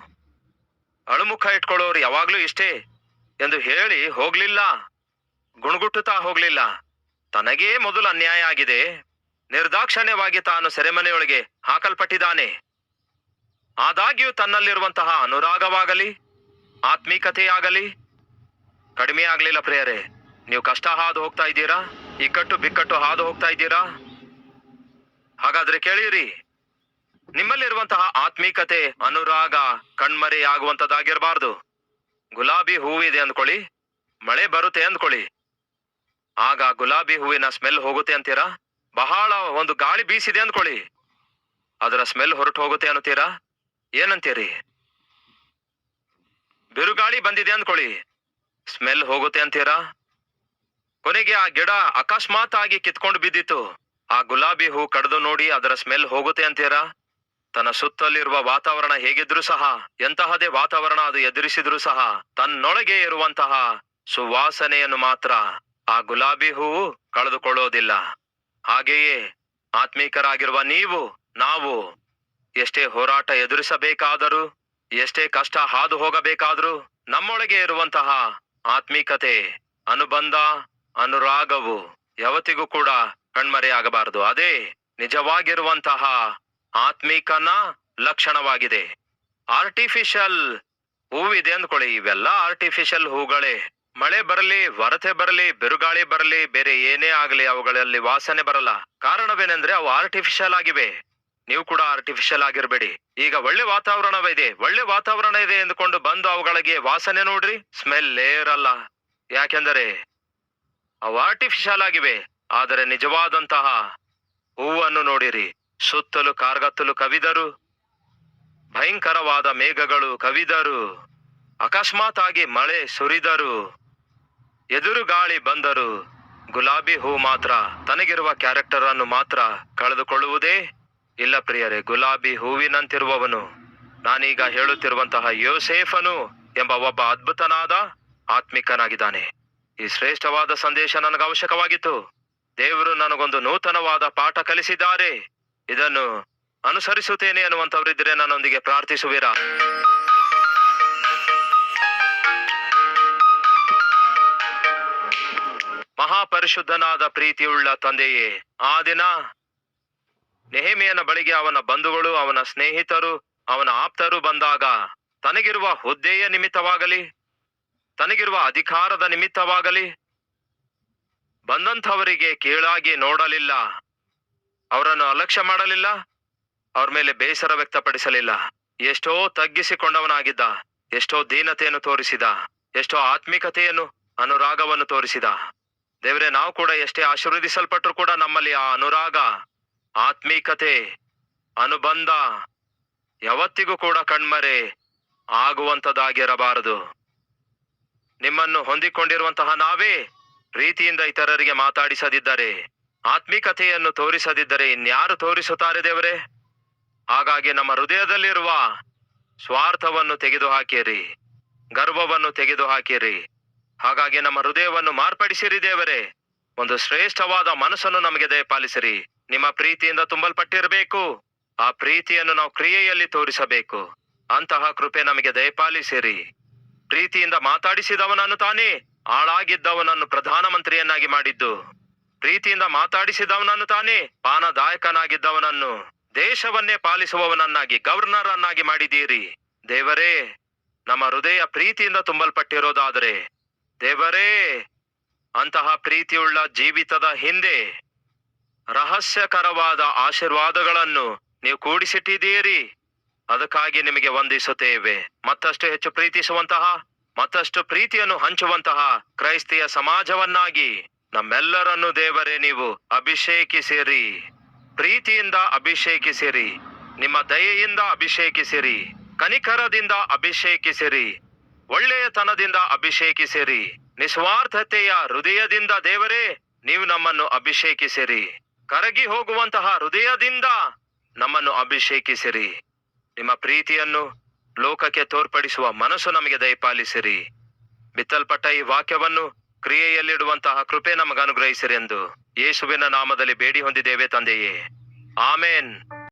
ಅಳುಮುಖ ಇಟ್ಕೊಳ್ಳೋರು ಯಾವಾಗ್ಲೂ ಇಷ್ಟೇ ಎಂದು ಹೇಳಿ ಹೋಗ್ಲಿಲ್ಲ. ಗುಣಗುಟ್ಟುತ್ತಾ ಹೋಗ್ಲಿಲ್ಲ. ತನಗೇ ಮೊದಲು ಅನ್ಯಾಯ ಆಗಿದೆ. ನಿರ್ದಾಕ್ಷಣ್ಯವಾಗಿ ತಾನು ಸೆರೆಮನೆಯೊಳಗೆ ಹಾಕಲ್ಪಟ್ಟಿದ್ದಾನೆ. ಆದಾಗ್ಯೂ ತನ್ನಲ್ಲಿರುವಂತಹ ಅನುರಾಗವಾಗಲಿ, ಆತ್ಮೀಕತೆಯಾಗಲಿ, ಕಡಿಮೆ ಆಗಲಿಲ್ಲ ಪ್ರಿಯರೇ. ನೀವು ಕಷ್ಟ ಹಾದು ಹೋಗ್ತಾ ಇದ್ದೀರಾ? ಇಕ್ಕಟ್ಟು ಬಿಕ್ಕಟ್ಟು ಹಾದು ಹೋಗ್ತಾ ಇದ್ದೀರಾ? ಹಾಗಾದ್ರೆ ಕೇಳಿರಿ. ನಿಮ್ಮಲ್ಲಿರುವಂತಹ ಆತ್ಮೀಕತೆ, ಅನುರಾಗ ಕಣ್ಮರೆಯಾಗುವಂತದ್ದಾಗಿರಬಾರ್ದು ಗುಲಾಬಿ ಹೂವಿದೆ ಅಂದ್ಕೊಳ್ಳಿ, ಮಳೆ ಬರುತ್ತೆ ಅಂದ್ಕೊಳ್ಳಿ. ಆಗ ಗುಲಾಬಿ ಹೂವಿನ ಸ್ಮೆಲ್ ಹೋಗುತ್ತೆ ಅಂತೀರಾ? ಬಹಳ ಒಂದು ಗಾಳಿ ಬೀಸಿದೆ ಅಂದ್ಕೊಳ್ಳಿ. ಅದರ ಸ್ಮೆಲ್ ಹೊರಟು ಹೋಗುತ್ತೆ ಅನ್ನುತ್ತೀರಾ ಏನಂತೀರಿ? ಬಿರುಗಾಳಿ ಬಂದಿದೆ ಅಂದ್ಕೊಳ್ಳಿ. ಸ್ಮೆಲ್ ಹೋಗುತ್ತೆ ಅಂತೀರಾ? ಕೊನೆಗೆ ಆ ಗಿಡ ಅಕಸ್ಮಾತ್ ಆಗಿ ಕಿತ್ಕೊಂಡು ಬಿದ್ದಿತ್ತು. ಆ ಗುಲಾಬಿ ಹೂ ಕಡ್ದು ನೋಡಿ ಅದರ ಸ್ಮೆಲ್ ಹೋಗುತ್ತೆ ಅಂತೀರಾ? ತನ್ನ ಸುತ್ತಲಿರುವ ವಾತಾವರಣ ಹೇಗಿದ್ರೂ ಸಹ, ಎಂತಹದೇ ವಾತಾವರಣ ಅದು ಎದುರಿಸಿದ್ರೂ ಸಹ, ತನ್ನೊಳಗೆ ಇರುವಂತಹ ಸುವಾಸನೆಯನ್ನು ಮಾತ್ರ ಆ ಗುಲಾಬಿ ಹೂವು ಕಳೆದುಕೊಳ್ಳೋದಿಲ್ಲ. ಹಾಗೆಯೇ ಆತ್ಮೀಕರಾಗಿರುವ ನೀವು, ನಾವು ಎಷ್ಟೇ ಹೋರಾಟ ಎದುರಿಸಬೇಕಾದರೂ, ಎಷ್ಟೇ ಕಷ್ಟ ಹಾದು ಹೋಗಬೇಕಾದರೂ, ನಮ್ಮೊಳಗೆ ಇರುವಂತಹ ಆತ್ಮೀಕತೆ, ಅನುಬಂಧ, ಅನುರಾಗವು ಯಾವತ್ತಿಗೂ ಕೂಡ ಕಣ್ಮರೆಯಾಗಬಾರದು. ಅದೇ ನಿಜವಾಗಿರುವಂತಹ ಆತ್ಮೀಕನ ಲಕ್ಷಣವಾಗಿದೆ. ಆರ್ಟಿಫಿಷಿಯಲ್ ಹೂವಿದೆ ಅಂದ್ಕೊಳ್ಳಿ, ಇವೆಲ್ಲ ಆರ್ಟಿಫಿಷಿಯಲ್ ಹೂಗಳೇ. ಮಳೆ ಬರಲಿ, ವರತೆ ಬರಲಿ, ಬಿರುಗಾಳಿ ಬರಲಿ, ಬೇರೆ ಏನೇ ಆಗಲಿ, ಅವುಗಳಲ್ಲಿ ವಾಸನೆ ಬರಲ್ಲ. ಕಾರಣವೇನೆಂದ್ರೆ ಅವು ಆರ್ಟಿಫಿಷಿಯಲ್ ಆಗಿವೆ. ನೀವು ಕೂಡ ಆರ್ಟಿಫಿಷಿಯಲ್ ಆಗಿರ್ಬೇಡಿ. ಈಗ ಒಳ್ಳೆ ವಾತಾವರಣವಿದೆ ಒಳ್ಳೆ ವಾತಾವರಣ ಇದೆ ಎಂದುಕೊಂಡು ಬಂದು ಅವುಗಳಿಗೆ ವಾಸನೆ ನೋಡ್ರಿ ಸ್ಮೆಲ್ ಇರಲ್ಲ. ಯಾಕೆಂದರೆ ಅವು ಆರ್ಟಿಫಿಷಿಯಲ್ ಆಗಿವೆ. ಆದರೆ ನಿಜವಾದಂತಹ ಹೂವನ್ನು ನೋಡಿರಿ. ಸುತ್ತಲೂ ಕಾರ್ಗತ್ತಲು ಕವಿದರು. ಭಯಂಕರವಾದ ಮೇಘಗಳು ಕವಿದರು. ಅಕಸ್ಮಾತ್ ಆಗಿ ಮಳೆ ಸುರಿದರು. ಎದುರು ಗಾಳಿ ಬಂದರು. ಗುಲಾಬಿ ಹೂ ಮಾತ್ರ ತನಗಿರುವ ಕ್ಯಾರೆಕ್ಟರ್ ಅನ್ನು ಮಾತ್ರ ಕಳೆದುಕೊಳ್ಳುವುದೇ? ಇಲ್ಲ ಪ್ರಿಯರೇ, ಗುಲಾಬಿ ಹೂವಿನಂತಿರುವವನು. ನಾನೀಗ ಹೇಳುತ್ತಿರುವಂತಹ ಯೋಸೇಫನು ಎಂಬ ಒಬ್ಬ ಅದ್ಭುತನಾದ ಆತ್ಮಿಕನಾಗಿದ್ದಾನೆ. ಈ ಶ್ರೇಷ್ಠವಾದ ಸಂದೇಶ ನನಗೆ ಅವಶ್ಯಕವಾಗಿತ್ತು. ದೇವರು ನನಗೊಂದು ನೂತನವಾದ ಪಾಠ ಕಲಿಸಿದ್ದಾರೆ. ಇದನ್ನು ಅನುಸರಿಸುತ್ತೇನೆ ಅನ್ನುವಂಥವರಿದ್ದರೆ ನನ್ನೊಂದಿಗೆ ಪ್ರಾರ್ಥಿಸುವಿರಾ? ಮಹಾಪರಿಶುದ್ಧನಾದ ಪ್ರೀತಿಯುಳ್ಳ ತಂದೆಯೇ, ಆ ದಿನ ನೆಹಮಿಯನ ಬಳಿಗೆ ಅವನ ಬಂಧುಗಳು, ಅವನ ಸ್ನೇಹಿತರು, ಅವನ ಆಪ್ತರು ಬಂದಾಗ ತನಗಿರುವ ಹುದ್ದೆಯ ನಿಮಿತ್ತವಾಗಲಿ, ತನಗಿರುವ ಅಧಿಕಾರದ ನಿಮಿತ್ತವಾಗಲಿ ಬಂದಂಥವರಿಗೆ ಕೀಳಾಗಿ ನೋಡಲಿಲ್ಲ. ಅವರನ್ನು ಅಲಕ್ಷ್ಯ ಮಾಡಲಿಲ್ಲ, ಅವ್ರ ಮೇಲೆ ಬೇಸರ ವ್ಯಕ್ತಪಡಿಸಲಿಲ್ಲ. ಎಷ್ಟೋ ತಗ್ಗಿಸಿಕೊಂಡವನಾಗಿದ್ದ, ಎಷ್ಟೋ ದೀನತೆಯನ್ನು ತೋರಿಸಿದ, ಎಷ್ಟೋ ಆತ್ಮಿಕತೆಯನ್ನು, ಅನುರಾಗವನ್ನು ತೋರಿಸಿದ. ದೇವರೇ, ನಾವು ಕೂಡ ಎಷ್ಟೇ ಆಶೀರ್ವದಿಸಲ್ಪಟ್ಟರು ಕೂಡ ನಮ್ಮಲ್ಲಿ ಆ ಅನುರಾಗ, ಆತ್ಮೀಕತೆ, ಅನುಬಂಧ ಯಾವತ್ತಿಗೂ ಕೂಡ ಕಣ್ಮರೆ ಆಗುವಂಥದ್ದಾಗಿರಬಾರದು ನಿಮ್ಮನ್ನು ಹೊಂದಿಕೊಂಡಿರುವಂತಹ ನಾವೇ ರೀತಿಯಿಂದ ಇತರರಿಗೆ ಮಾತಾಡಿಸದಿದ್ದರೆ ಆತ್ಮಿಕತೆಯನ್ನು ತೋರಿಸದಿದ್ದರೆ ಇನ್ಯಾರು ತೋರಿಸುತ್ತಾರೆ ದೇವರೇ? ಹಾಗಾಗಿ ನಮ್ಮ ಹೃದಯದಲ್ಲಿರುವ ಸ್ವಾರ್ಥವನ್ನು ತೆಗೆದುಹಾಕಿರಿ, ಗರ್ವವನ್ನು ತೆಗೆದುಹಾಕಿರಿ. ಹಾಗಾಗಿ ನಮ್ಮ ಹೃದಯವನ್ನು ಮಾರ್ಪಡಿಸಿರಿ ದೇವರೇ. ಒಂದು ಶ್ರೇಷ್ಠವಾದ ಮನಸ್ಸನ್ನು ನಮಗೆ ದಯಪಾಲಿಸಿರಿ. ನಿಮ್ಮ ಪ್ರೀತಿಯಿಂದ ತುಂಬಲ್ಪಟ್ಟಿರಬೇಕು. ಆ ಪ್ರೀತಿಯನ್ನು ನಾವು ಕ್ರಿಯೆಯಲ್ಲಿ ತೋರಿಸಬೇಕು. ಅಂತಹ ಕೃಪೆ ನಮಗೆ ದಯಪಾಲಿಸಿರಿ. ಪ್ರೀತಿಯಿಂದ ಮಾತಾಡಿಸಿದವನನ್ನು ತಾನೇ ಆಳಾಗಿದ್ದವನನ್ನು ಪ್ರಧಾನಮಂತ್ರಿಯನ್ನಾಗಿ ಮಾಡಿದ್ದು. ಪ್ರೀತಿಯಿಂದ ಮಾತಾಡಿಸಿದವನನ್ನು ತಾನೇ ಪಾನದಾಯಕನಾಗಿದ್ದವನನ್ನು, ದೇಶವನ್ನೇ ಪಾಲಿಸುವವನನ್ನಾಗಿ ಗವರ್ನರ್ ಅನ್ನಾಗಿ ಮಾಡಿದ್ದೀರಿ. ದೇವರೇ, ನಮ್ಮ ಹೃದಯ ಪ್ರೀತಿಯಿಂದ ತುಂಬಲ್ಪಟ್ಟಿರೋದಾದರೆ, ದೇವರೇ, ಅಂತಹ ಪ್ರೀತಿಯುಳ್ಳ ಜೀವಿತದ ಹಿಂದೆ ರಹಸ್ಯಕರವಾದ ಆಶೀರ್ವಾದಗಳನ್ನು ನೀವು ಕೂಡಿಸಿಟ್ಟಿದ್ದೀರಿ. ಅದಕ್ಕಾಗಿ ನಿಮಗೆ ವಂದಿಸುತ್ತೇವೆ. ಮತ್ತಷ್ಟು ಹೆಚ್ಚು ಪ್ರೀತಿಸುವಂತಹ, ಮತ್ತಷ್ಟು ಪ್ರೀತಿಯನ್ನು ಹಂಚುವಂತಹ ಕ್ರೈಸ್ತಿಯ ಸಮಾಜವನ್ನಾಗಿ ನಮ್ಮೆಲ್ಲರನ್ನು ದೇವರೇ ನೀವು ಅಭಿಷೇಕಿಸಿರಿ. ಪ್ರೀತಿಯಿಂದ ಅಭಿಷೇಕಿಸಿರಿ. ನಿಮ್ಮ ದಯೆಯಿಂದ ಅಭಿಷೇಕಿಸಿರಿ. ಕನಿಕರದಿಂದ ಅಭಿಷೇಕಿಸಿರಿ. ಒಳ್ಳೆಯತನದಿಂದ ಅಭಿಷೇಕಿಸಿರಿ. ನಿಸ್ವಾರ್ಥತೆಯ ಹೃದಯದಿಂದ ದೇವರೇ, ನೀವು ನಮ್ಮನ್ನು ಅಭಿಷೇಕಿಸಿರಿ. ಕರಗಿ ಹೋಗುವಂತಹ ಹೃದಯದಿಂದ ನಮ್ಮನ್ನು ಅಭಿಷೇಕಿಸಿರಿ. ನಿಮ್ಮ ಪ್ರೀತಿಯನ್ನು ಲೋಕಕ್ಕೆ ತೋರ್ಪಡಿಸುವ ಮನಸ್ಸು ನಮಗೆ ದಯಪಾಲಿಸಿರಿ. ಬಿತ್ತಲ್ಪಟ್ಟ ಈ ವಾಕ್ಯವನ್ನು ಕ್ರಿಯೆಯಲ್ಲಿಡುವಂತಹ ಕೃಪೆ ನಮಗನುಗ್ರಹಿಸಿರೆಂದು ಯೇಸುವಿನ ನಾಮದಲ್ಲಿ ಬೇಡಿ ಹೊಂದಿದ್ದೇವೆ ತಂದೆಯೇ. ಆಮೇನ್.